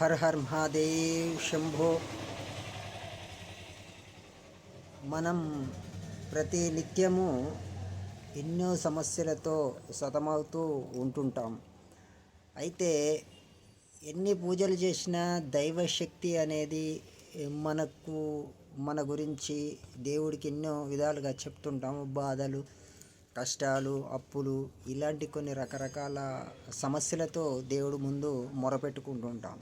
Her her Mahadev Shambho. మనం ప్రతి నిత్యము ఎన్నో సమస్యలతో సతమవుతూ ఉంటుంటాం. అయితే ఎన్ని పూజలు చేసినా దైవశక్తి అనేది మనకు మన గురించి దేవుడికి ఎన్నో విధాలుగా చెప్తుంటాము. బాధలు కష్టాలు అప్పులు ఇలాంటి కొన్ని రకరకాల సమస్యలతో దేవుడు ముందు మొరపెట్టుకుంటుంటాం.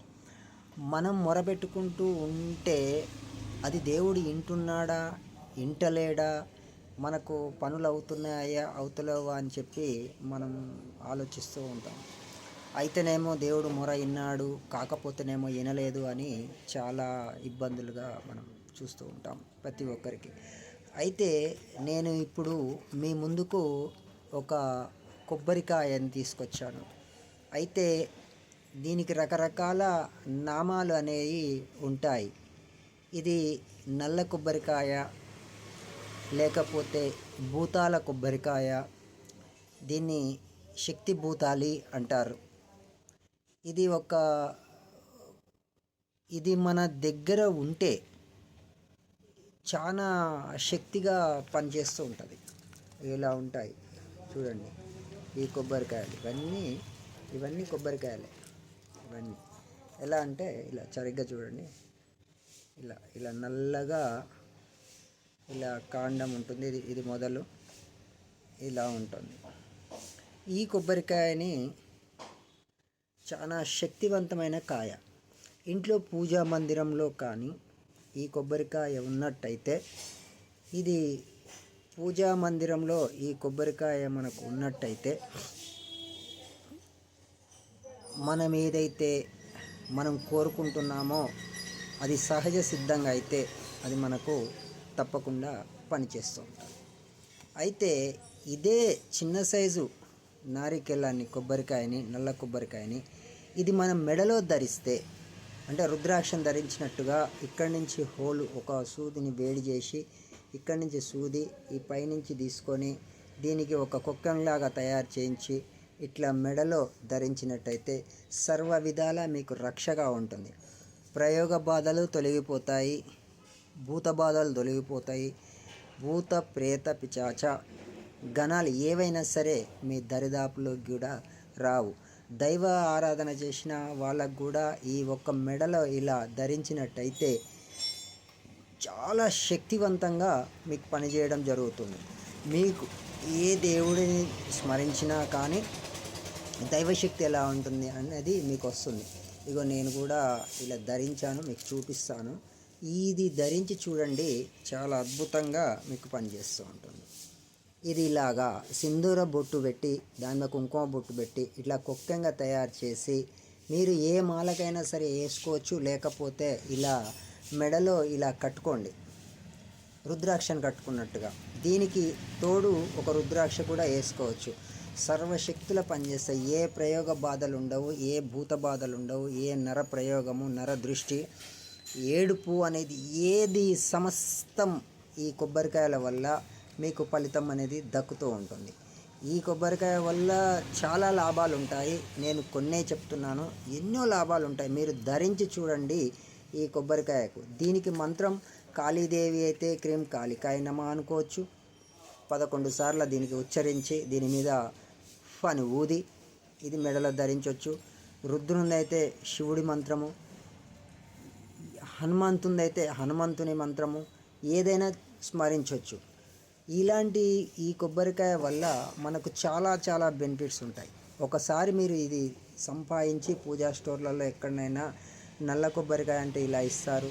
మనం మొరబెట్టుకుంటూ ఉంటే అది దేవుడు వింటున్నాడా వింటలేడా మనకు పనులు అవుతున్నాయా అవుతలేవా? అని చెప్పి మనం ఆలోచిస్తూ ఉంటాం. అయితేనేమో దేవుడు మొర విన్నాడు కాకపోతేనేమో వినలేదు అని చాలా ఇబ్బందులుగా మనం చూస్తూ ఉంటాం ప్రతి ఒక్కరికి. అయితే నేను ఇప్పుడు మీ ముందుకు ఒక కొబ్బరికాయని తీసుకొచ్చాను. అయితే దీనికి రకరకాల నామాలు అనేవి ఉంటాయి. ఇది నల్ల కొబ్బరికాయ లేకపోతే భూతాల కొబ్బరికాయ దీన్ని శక్తి భూతాలి అంటారు. ఇది ఒక ఇది మన దగ్గర ఉంటే చాలా శక్తిగా పనిచేస్తూ ఉంటుంది. ఇలా ఉంటాయి. చూడండి. ఈ కొబ్బరికాయలు. ఇవన్నీ ఇవన్నీ కొబ్బరికాయలే. ఇవన్నీ. ఎలా అంటే ఇలా సరిగ్గా చూడండి. ఇలా ఇలా నల్లగా ఇలా కాండం ఉంటుంది. ఇది ఇది మొదలు ఇలా ఉంటుంది. ఈ కొబ్బరికాయని చాలా శక్తివంతమైన కాయ. ఇంట్లో పూజా మందిరంలో కానీ ఈ కొబ్బరికాయ ఉన్నట్టయితే ఇది పూజా మందిరంలో ఈ కొబ్బరికాయ మనకు ఉన్నట్టయితే మనం ఏదైతే మనం కోరుకుంటున్నామో అది సహజ సిద్ధంగా అయితే అది మనకు తప్పకుండా పనిచేస్తూ ఉంటుంది. అయితే ఇదే చిన్న సైజు నారికెళ్ళాన్ని కొబ్బరికాయని నల్ల కొబ్బరికాయని ఇది మనం మెడలో ధరిస్తే అంటే రుద్రాక్షం ధరించినట్టుగా ఇక్కడి నుంచి హోలు ఒక సూదిని వేడి చేసి ఇక్కడి నుంచి సూది ఈ పైనుంచి తీసుకొని దీనికి ఒక కుక్కంలాగా తయారు చేయించి ఇట్లా మెడలో ధరించినట్టయితే సర్వ విధాల మీకు రక్షగా ఉంటుంది. ప్రయోగ బాధలు తొలగిపోతాయి భూత బాధలు తొలగిపోతాయి. భూత ప్రేత పిచాచ గణాలు ఏవైనా సరే మీ దరిదాపులో కూడా రావు. దైవ ఆరాధన చేసిన వాళ్ళకు కూడా ఈ ఒక్క మెడలో ఇలా ధరించినట్టయితే చాలా శక్తివంతంగా మీకు పనిచేయడం జరుగుతుంది. మీకు ఏ దేవుడిని స్మరించినా కానీ దైవశక్తి ఎలా ఉంటుంది అనేది మీకు వస్తుంది. ఇగో నేను కూడా ఇలా ధరించాను మీకు చూపిస్తాను. ఇది ధరించి చూడండి చాలా అద్భుతంగా మీకు పనిచేస్తూ ఉంటుంది. ఇది ఇలాగా సింధూర బొట్టు పెట్టి దాని మీద కుంకుమ బొట్టు పెట్టి ఇట్లా కుక్కంగా తయారు చేసి మీరు ఏ మాలకైనా సరే వేసుకోవచ్చు లేకపోతే ఇలా మెడలో ఇలా కట్టుకోండి. రుద్రాక్షను కట్టుకున్నట్టుగా. దీనికి తోడు ఒక రుద్రాక్ష కూడా వేసుకోవచ్చు. సర్వశక్తుల పనిచేస్తే ఏ ప్రయోగ బాధలు ఉండవు ఏ భూత బాధలు ఉండవు ఏ నర ప్రయోగము నర దృష్టి. ఏడుపు అనేది ఏది సమస్తం ఈ కొబ్బరికాయల వల్ల మీకు ఫలితం అనేది దక్కుతూ ఉంటుంది. ఈ కొబ్బరికాయ వల్ల చాలా లాభాలు ఉంటాయి నేను కొన్నే చెప్తున్నాను. ఎన్నో లాభాలు ఉంటాయి మీరు ధరించి చూడండి ఈ కొబ్బరికాయకు. దీనికి మంత్రం కాళీదేవి అయితే క్రీం కాళికాయ నమ అనుకోవచ్చు. పదకొండు సార్లు దీనికి ఉచ్చరించి దీని మీద అని ఊది ఇది మెడలో ధరించవచ్చు రుద్రునిదైతే శివుడి మంత్రము హనుమంతుందైతే హనుమంతుని మంత్రము ఏదైనా స్మరించవచ్చు ఇలాంటి ఈ కొబ్బరికాయ వల్ల మనకు చాలా చాలా బెనిఫిట్స్ ఉంటాయి. ఒకసారి మీరు ఇది సంపాదించి పూజా స్టోర్లలో ఎక్కడైనా నల్ల కొబ్బరికాయ అంటే ఇలా ఇస్తారు.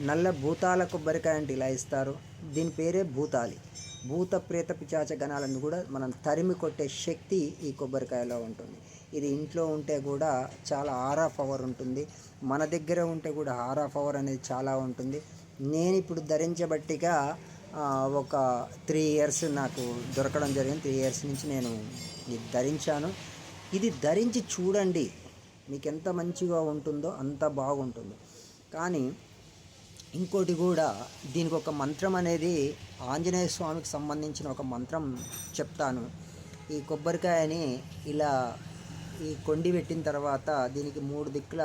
నల్ల భూతాల కొబ్బరికాయ అంటే ఇలా ఇస్తారు. దీని పేరే భూతాలి. భూత ప్రేత పిచాచ గణాలను కూడా మనం తరిమి కొట్టే శక్తి ఈ కొబ్బరికాయలో ఉంటుంది. ఇది ఇంట్లో ఉంటే కూడా చాలా ఆర్ ఆఫ్ అవర్ ఉంటుంది. మన దగ్గర ఉంటే కూడా ఆరా అవర్ అనేది చాలా ఉంటుంది. నేను ఇప్పుడు ధరించబట్టిగా ఒక త్రీ ఇయర్స్ నాకు దొరకడం జరిగింది. త్రీ ఇయర్స్ నుంచి నేను ఇది ధరించాను. ఇది ధరించి చూడండి. మీకు ఎంత మంచిగా ఉంటుందో అంత బాగుంటుంది. కానీ ఇంకోటి కూడా దీనికి ఒక మంత్రం అనేది ఆంజనేయ స్వామికి సంబంధించిన ఒక మంత్రం చెప్తాను. ఈ కొబ్బరికాయని ఇలా ఈ కొండి పెట్టిన తర్వాత దీనికి మూడు దిక్కుల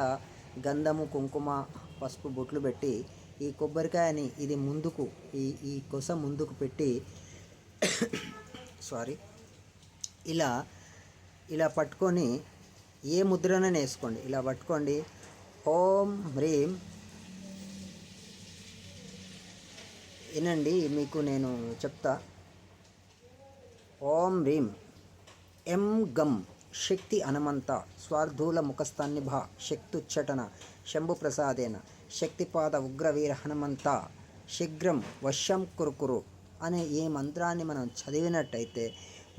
గంధము కుంకుమ పసుపు బొట్లు పెట్టి ఈ కొబ్బరికాయని ఇది ముందుకు ఈ ఈ కొస ముందుకు పెట్టి సారీ ఇలా ఇలా పట్టుకొని ఏ ముద్రనైనా వేసుకోండి. ఇలా పట్టుకోండి. ఓం హ్రీం వినండి మీకు నేను చెప్తా. ఓం రీం ఎం గం. శక్తి హనుమంత స్వార్థూల ముఖస్థాన్నిభ శక్తుచ్చటన. శంభు ప్రసాదేన శక్తిపాద ఉగ్రవీర హనుమంత. శీఘ్రం వశం కురుకురు అనే ఈ మంత్రాన్ని మనం చదివినట్టయితే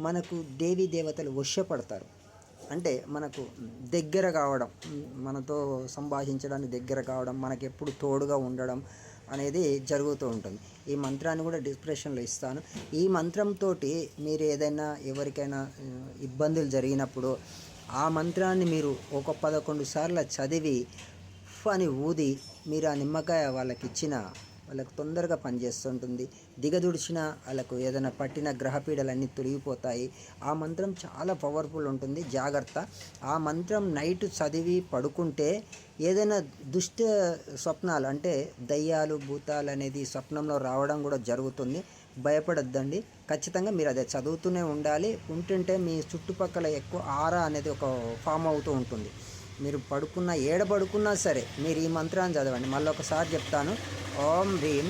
మనకు దేవీ దేవతలు వశపడతారు అంటే మనకు దగ్గర కావడం మనతో సంభాషించడానికి దగ్గర కావడం మనకు ఎప్పుడు తోడుగా ఉండడం అనేది జరుగుతూ ఉంటుంది. ఈ మంత్రాన్ని కూడా డిస్క్రిప్షన్లో ఇస్తాను. ఈ మంత్రంతో మీరు ఏదైనా ఎవరికైనా ఇబ్బందులు జరిగినప్పుడు ఆ మంత్రాన్ని మీరు ఒక పదకొండు సార్లు చదివి అని ఊది మీరు ఆ నిమ్మకాయ వాళ్ళకి ఇచ్చిన వాళ్ళకు తొందరగా పనిచేస్తుంటుంది. దిగదుడిచిన వాళ్ళకు ఏదైనా పట్టిన గ్రహపీడలన్నీ తొలగిపోతాయి. ఆ మంత్రం చాలా పవర్ఫుల్ ఉంటుంది. జాగ్రత్త. ఆ మంత్రం నైట్ చదివి పడుకుంటే ఏదైనా దుష్ట స్వప్నాలు అంటే దయ్యాలు భూతాలు అనేది స్వప్నంలో రావడం కూడా జరుగుతుంది. భయపడొద్దండి. ఖచ్చితంగా మీరు అదే చదువుతూనే ఉండాలి. ఉంటుంటే మీ చుట్టుపక్కల ఎక్కువ ఆరా అనేది ఒక ఫామ్ అవుతూ ఉంటుంది. మీరు పడుకున్న ఏడ పడుకున్నా సరే మీరు ఈ మంత్రాన్ని చదవండి. మళ్ళీ ఒకసారి చెప్తాను. ఓం హ్రీం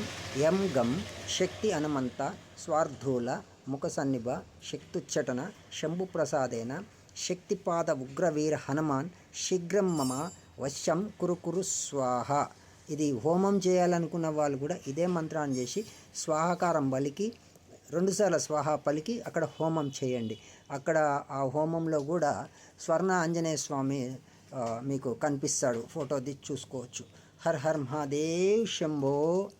ఎం గం శక్తి హనుమంత స్వార్థూల ముఖ సన్నిభ శక్తుచ్చటన శంభు ప్రసాదేన శక్తిపాద ఉగ్రవీర హనుమాన్ శీఘ్రం మమ వశ్యం కురుకురు స్వాహ. ఇది హోమం చేయాలనుకున్న వాళ్ళు కూడా ఇదే మంత్రాన్ని చేసి స్వాహకారం బలికి రెండుసార్లు స్వాహ పలికి అక్కడ హోమం చేయండి. అక్కడ ఆ హోమంలో కూడా స్వర్ణ ఆంజనేయ స్వామి మీకు కనిపిస్తాడు. ఫోటో తీసి చూసుకోవచ్చు. Her her Mahadev Shambho